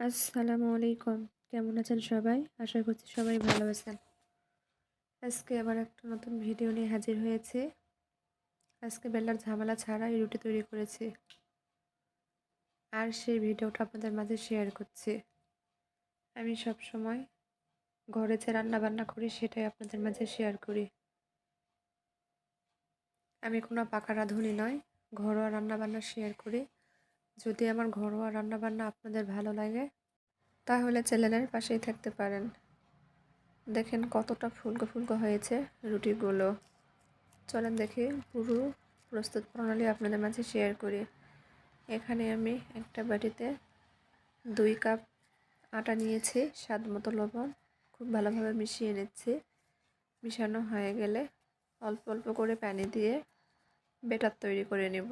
আসসালামু আলাইকুম। কেমন আছেন সবাই? আশা করছি সবাই ভালো আছেন। আজকে আবার একটা নতুন ভিডিও নিয়ে হাজির হয়েছে। আজকে বেলার ঝামেলা ছাড়াই রুটি তৈরি করেছি। আর সেই ভিডিওটা আপনাদের মাঝে শেয়ার করছি। আমি সব সময় ঘরে যে রান্না বান্না করি, সেটাই আপনাদের মাঝে শেয়ার করি। আমি কোনো পাকা রাঁধুনি নয়, ঘরোয়া রান্না বান্না শেয়ার করি। যদি আমার ঘরোয়া রান্নাবান্না আপনাদের ভালো লাগে, তাহলে চ্যানেলের পাশেই থাকতে পারেন। দেখেন কতটা ফুলকো ফুলকো হয়েছে রুটিগুলো। চলেন দেখি পুরো প্রস্তুত প্রণালী আপনাদের মাঝে শেয়ার করি। এখানে আমি একটা বাটিতে দুই কাপ আটা নিয়েছি, স্বাদ মতো লবণ। খুব ভালোভাবে মিশিয়ে নিচ্ছি। মিশানো হয়ে গেলে অল্প অল্প করে পানি দিয়ে বেটার তৈরি করে নেব।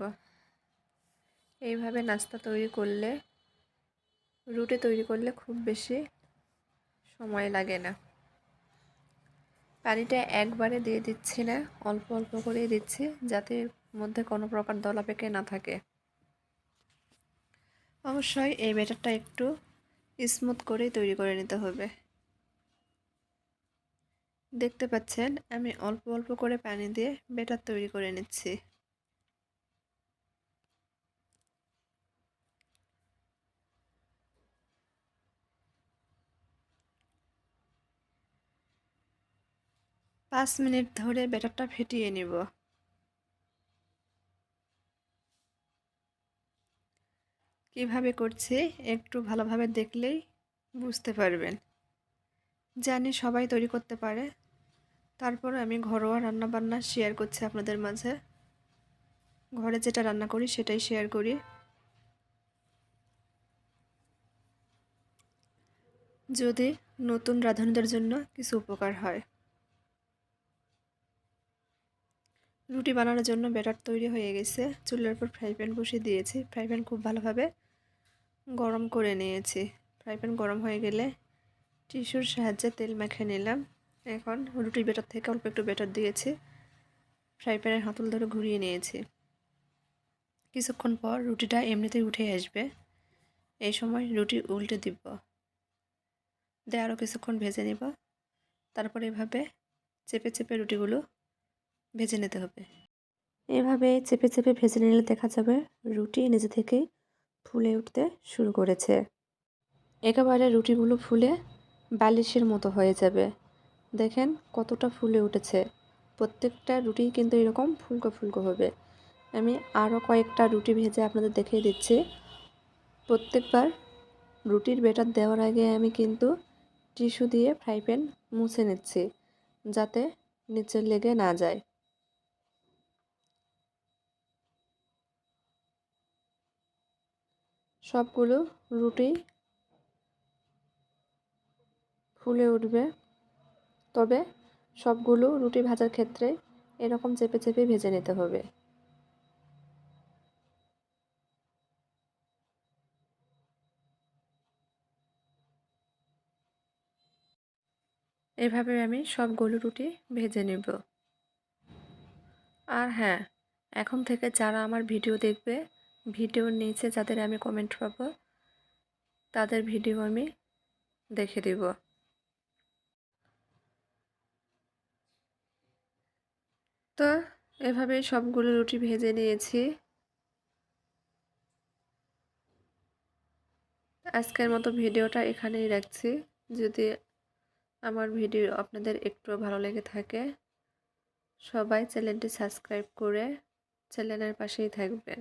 এইভাবে নাস্তা তৈরি করলে, রুটি তৈরি করলে খুব বেশি সময় লাগে না। পানিটা একবারে দিয়ে দিচ্ছি না, অল্প অল্প করেই দিচ্ছি যাতে মধ্যে কোনো প্রকার দলা পেকে না থাকে। অবশ্যই এই ব্যাটারটা একটু স্মুথ করেই তৈরি করে নিতে হবে। দেখতে পাচ্ছেন, আমি অল্প অল্প করে পানি দিয়ে ব্যাটার তৈরি করে নিচ্ছি। পাঁচ মিনিট ধরে ব্যাটারটা ফেটিয়ে নেব। কীভাবে করছি একটু ভালোভাবে দেখলেই বুঝতে পারবেন। জানি সবাই তৈরি করতে পারে। তারপর আমি ঘরোয়া রান্না বান্না শেয়ার করছি আপনাদের মাঝে। ঘরে যেটা রান্না করি সেটাই শেয়ার করি। যদি নতুন রাঁধুনিদের জন্য কিছু উপকার হয়। রুটি বানানোর জন্য ব্যাটার তৈরি হয়ে গেছে। চুলের উপর ফ্রাই প্যান বসিয়ে দিয়েছি। ফ্রাই প্যান খুব ভালোভাবে গরম করে নিয়েছি। ফ্রাই প্যান গরম হয়ে গেলে টিস্যুর সাহায্যে তেল মেখে নিলাম। এখন রুটির ব্যাটার থেকে অল্প একটু ব্যাটার দিয়েছি। ফ্রাই প্যানের হাতল ধরে ঘুরিয়ে নিয়েছি। কিছুক্ষণ পর রুটিটা এমনিতেই উঠে আসবে। এই সময় রুটি উল্টে দিব। দিয়ে আরও কিছুক্ষণ ভেজে নিব। তারপর এভাবে চেপে চেপে রুটিগুলো ভেজে নিতে হবে। এভাবে চেপে চেপে ভেজে নিলে দেখা যাবে রুটি নিজে থেকেই ফুলে উঠতে শুরু করেছে। একেবারে রুটিগুলো ফুলে বালিশের মতো হয়ে যাবে। দেখেন কতটা ফুলে উঠেছে। প্রত্যেকটা রুটি কিন্তু এরকম ফুলকো ফুলকো হবে। আমি আরও কয়েকটা রুটি ভেজে আপনাদের দেখিয়ে দিচ্ছি। প্রত্যেকবার রুটির বেটার দেওয়ার আগে আমি কিন্তু টিস্যু দিয়ে ফ্রাই প্যান মুছে নিচ্ছি, যাতে নিচে লেগে না যায়। সবগুলো রুটি ফুলে উঠবে। তবে সবগুলো রুটি ভাজার ক্ষেত্রে এরকম চেপে চেপে ভেজে নিতে হবে। এভাবে আমি সবগুলো রুটি ভেজে নেব। আর হ্যাঁ এখন থেকে যারা আমার ভিডিও দেখবে ভিডিওর নিচে যাদের আমি কমেন্ট পাবো, তাদের ভিডিও আমি দেখে দেব। তো এভাবে সবগুলো রুটি ভেজে নিয়েছি। আজকের মতো ভিডিওটা এখানেই রাখছি। যদি আমার ভিডিও আপনাদের একটু ভালো লেগে থাকে, সবাই চ্যানেলটি সাবস্ক্রাইব করে চ্যানেলের পাশেই থাকবেন।